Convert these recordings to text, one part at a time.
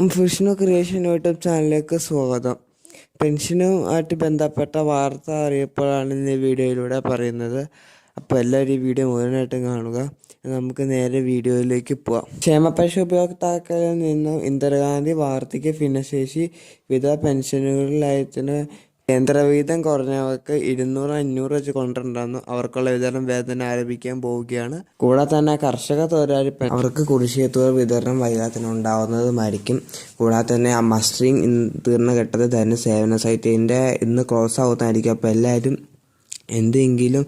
Vishnu creation YouTube ചാനലിലേക്ക് സ്വാഗതം. പെൻഷനുമായിട്ട് ബന്ധപ്പെട്ട വാർത്ത അറിയപ്പോഴാണ് ഇന്ന് വീഡിയോയിലൂടെ പറയുന്നത്. അപ്പോൾ എല്ലാവരും ഈ വീഡിയോ മുഴുവനായിട്ടും കാണുക. നമുക്ക് നേരെ വീഡിയോയിലേക്ക് പോവാം. ക്ഷേമ പെൻഷൻ ഉപയോക്താക്കളിൽ നിന്നും ഇന്ദിരാഗാന്ധി വാർദ്ധക്യ ഭിന്നശേഷി വിധ പെൻഷനുകളിലായതിന് കേന്ദ്രവിഹിതം കുറഞ്ഞവർക്ക് ഇരുന്നൂറ് അഞ്ഞൂറ് വെച്ച് കൊണ്ടുണ്ടെന്നും അവർക്കുള്ള വിതരണം വേദന ആരംഭിക്കാൻ പോവുകയാണ്. കൂടാതെ തന്നെ കർഷക തൊഴിലാളി അവർക്ക് കുടിശ്ശിക തുക വിതരണം വൈകാത്തിന് ഉണ്ടാവുന്നതുമായിരിക്കും കൂടാതെ തന്നെ ആ മസ്റ്ററിങ് തീർന്ന ഘട്ടത്തിൽ തന്നെ സേവന സൈറ്റിന്റെ ഇന്ന് ക്ലോസ് ആവുന്നതായിരിക്കും. അപ്പോൾ എല്ലാവരും എന്തെങ്കിലും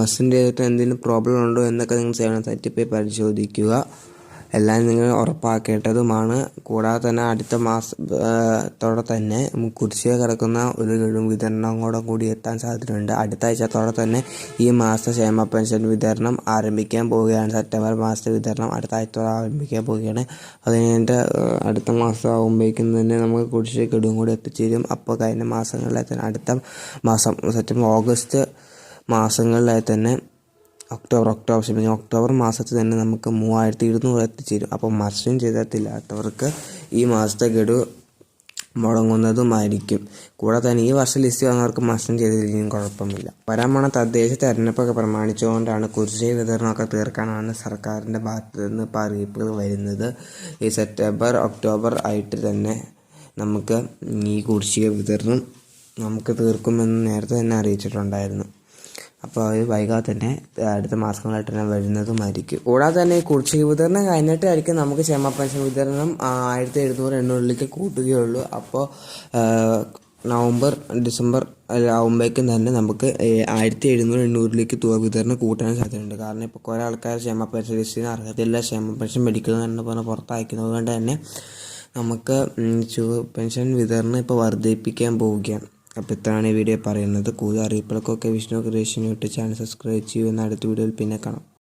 മസ്റ്റിന്റെ എന്തെങ്കിലും പ്രോബ്ലം ഉണ്ടോ എന്നൊക്കെ നിങ്ങൾ സേവന സൈറ്റിൽ പോയി പരിശോധിക്കുക. എല്ലാം നിങ്ങൾ ഉറപ്പാക്കേണ്ടതുമാണ്. കൂടാതെ തന്നെ അടുത്ത മാസത്തോടെ തന്നെ കുടിശ്ശിക കിടക്കുന്ന ഒരു വിതരണം കൂടെ കൂടി എത്താൻ സാധ്യതയുണ്ട്. അടുത്ത ആഴ്ചത്തോടെ തന്നെ ഈ മാസത്തെ ക്ഷേമ പെൻഷൻ വിതരണം ആരംഭിക്കാൻ പോവുകയാണ്. സെപ്റ്റംബർ മാസത്തെ വിതരണം അടുത്ത ആഴ്ചത്തോടെ ആരംഭിക്കാൻ പോവുകയാണ്. അത് കഴിഞ്ഞിട്ട് അടുത്ത മാസം ആകുമ്പോഴേക്കും തന്നെ നമുക്ക് കുടിശ്ശിക ഗഡുവും കൂടി എത്തിച്ചേരും. അപ്പോൾ കഴിഞ്ഞ മാസങ്ങളിലെ തന്നെ അടുത്ത മാസം സെപ്റ്റംബർ ഓഗസ്റ്റ് മാസങ്ങളിലായി തന്നെ ഒക്ടോബർ ഒക്ടോബർ ഒക്ടോബർ മാസത്തിൽ തന്നെ നമുക്ക് മൂവായിരത്തി ഇരുന്നൂറ് എത്തിച്ചേരും. അപ്പോൾ മത്സ്യം ചെയ്തിട്ടില്ലാത്തവർക്ക് ഈ മാസത്തെ ഗഡു മുടങ്ങുന്നതുമായിരിക്കും. കൂടാതെ തന്നെ ഈ വർഷം ലിസ്റ്റ് വന്നവർക്ക് മർഷൻ ചെയ്തില്ലെങ്കിലും കുഴപ്പമില്ല. വരാൻ പോണ തദ്ദേശ തെരഞ്ഞെടുപ്പൊക്കെ പ്രമാണിച്ചുകൊണ്ടാണ് കുടിശ്ശിക വിതരണമൊക്കെ തീർക്കാനാണ് സർക്കാരിന്റെ ഭാഗത്തു നിന്ന് ഇപ്പോൾ അറിയിപ്പുകൾ വരുന്നത്. ഈ സെപ്റ്റംബർ ഒക്ടോബർ ആയിട്ട് തന്നെ നമുക്ക് ഈ കുടിശ്ശിക വിതരണം നമുക്ക് തീർക്കുമെന്ന് നേരത്തെ തന്നെ അറിയിച്ചിട്ടുണ്ടായിരുന്നു. അപ്പോൾ അവർ വൈകാതെ തന്നെ അടുത്ത മാസങ്ങളായിട്ട് തന്നെ വരുന്നതുമായിരിക്കും. കൂടാതെ തന്നെ ഈ വിതരണം കഴിഞ്ഞിട്ടായിരിക്കും നമുക്ക് ക്ഷമ പെൻഷൻ വിതരണം ആയിരത്തി എഴുന്നൂറ് എണ്ണൂറിലേക്ക് കൂട്ടുകയുള്ളൂ അപ്പോൾ നവംബർ ഡിസംബർ ആവുമ്പോഴേക്കും തന്നെ നമുക്ക് ആയിരത്തി എഴുന്നൂറ് എണ്ണൂറിലേക്ക് തുക വിതരണം കൂട്ടാൻ സാധ്യതയുണ്ട്. കാരണം ഇപ്പോൾ കുറേ ആൾക്കാർ ക്ഷേമ പെൻഷൻ ലിസ്റ്റിന് അർഹതയില്ല ക്ഷേമ പെൻഷൻ മെഡിക്കൽ എന്ന് പറഞ്ഞാൽ പുറത്തയക്കുന്നത് കൊണ്ട് തന്നെ നമുക്ക് പെൻഷൻ വിതരണം ഇപ്പോൾ വർദ്ധിപ്പിക്കാൻ പോവുകയാണ്. അപ്പോൾ ഇത്രയാണ് ഈ വീഡിയോ പറയുന്നത്. കൂടുതൽ അറിയിപ്പുകൾക്കൊക്കെ Vishnu creation YouTube channel subscribe ചെയ്യൂ. അടുത്ത വീഡിയോയിൽ പിന്നെ കാണാം.